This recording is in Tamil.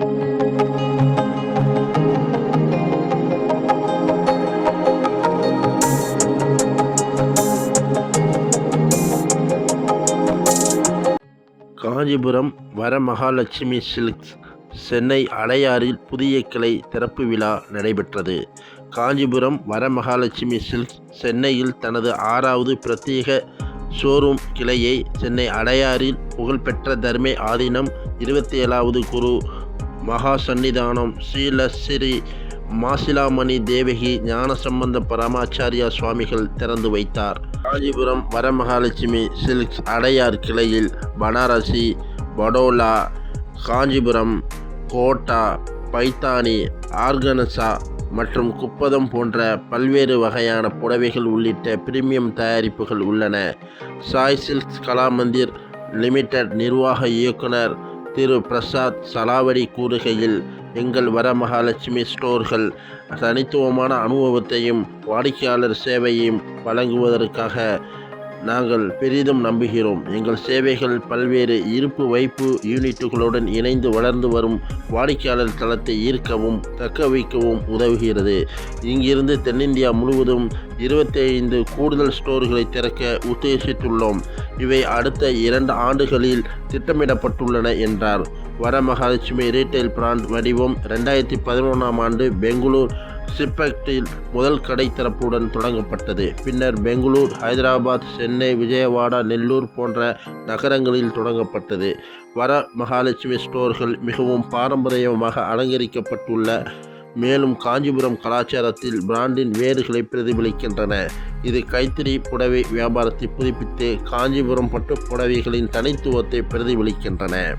காஞ்சிபுரம் வரமகாலட்சுமி சில்க்ஸ் சென்னை அடையாறில் புதிய கிளை திறப்பு விழா நடைபெற்றது. காஞ்சிபுரம் வரமகாலட்சுமி சில்க்ஸ் சென்னையில் தனது ஆறாவது பிரத்யேக ஷோரூம் கிளையை சென்னை அடையாறில் புகழ்பெற்ற தர்மே ஆதீனம் இருபத்தி ஏழாவது குரு மகா சந்நிதானம் ஸ்ரீலஸ்ரீ மாசிலாமணி தேவகி ஞானசம்பந்த பரமாச்சாரியா சுவாமிகள் திறந்து வைத்தார். காஞ்சிபுரம் வரமகாலட்சுமி சில்க்ஸ் அடையார் கிளையில் பனாரசி படோலா காஞ்சிபுரம் கோட்டா பைத்தானி ஆர்கனசா மற்றும் குப்பதம் போன்ற பல்வேறு வகையான புடவைகள் உள்ளிட்ட பிரீமியம் தயாரிப்புகள் உள்ளன. சாய் சில்க்ஸ் கலாமந்திர் லிமிடெட் நிர்வாக இயக்குனர் திரு பிரசாத் சலாவடி கூறுகையில் எங்கள் வரமகாலட்சுமி ஸ்டோர்கள் தனித்துவமான அனுபவத்தையும் வாடிக்கையாளர் சேவையையும் வழங்குவதற்காக நாங்கள் பெரிதும் நம்புகிறோம். எங்கள் சேவைகள் பல்வேறு இருப்பு வைப்பு யூனிட்டுகளுடன் இணைந்து வளர்ந்து வரும் வாடிக்கையாளர் தளத்தை ஈர்க்கவும் தக்க வைக்கவும் உதவுகிறது. இங்கிருந்து தென்னிந்தியா முழுவதும் இருபத்தைந்து கூடுதல் ஸ்டோர்களை திறக்க உத்தேசித்துள்ளோம். இவை அடுத்த இரண்டு ஆண்டுகளில் திட்டமிடப்பட்டுள்ளன என்றார். வரமகாலட்சுமி ரீட்டைல் பிராண்ட் வடிவம் ரெண்டாயிரத்தி பதினொன்றாம் ஆண்டு பெங்களூர் சிப்பெக்டில் முதல் கடை திறப்புடன் தொடங்கப்பட்டது. பின்னர் பெங்களூர் ஹைதராபாத் சென்னை விஜயவாடா நெல்லூர் போன்ற நகரங்களில் தொடங்கப்பட்டது. வர மகாலட்சுமி ஸ்டோர்கள் மிகவும் பாரம்பரியமாக அலங்கரிக்கப்பட்டுள்ள மேலும் காஞ்சிபுரம் கலாச்சாரத்தில் பிராண்டின் வேர்களை பிரதிபலிக்கின்றன. இது கைத்தறி புடவை வியாபாரத்தை புதுப்பித்து காஞ்சிபுரம் பட்டு புடவைகளின் தனித்துவத்தை பிரதிபலிக்கின்றன.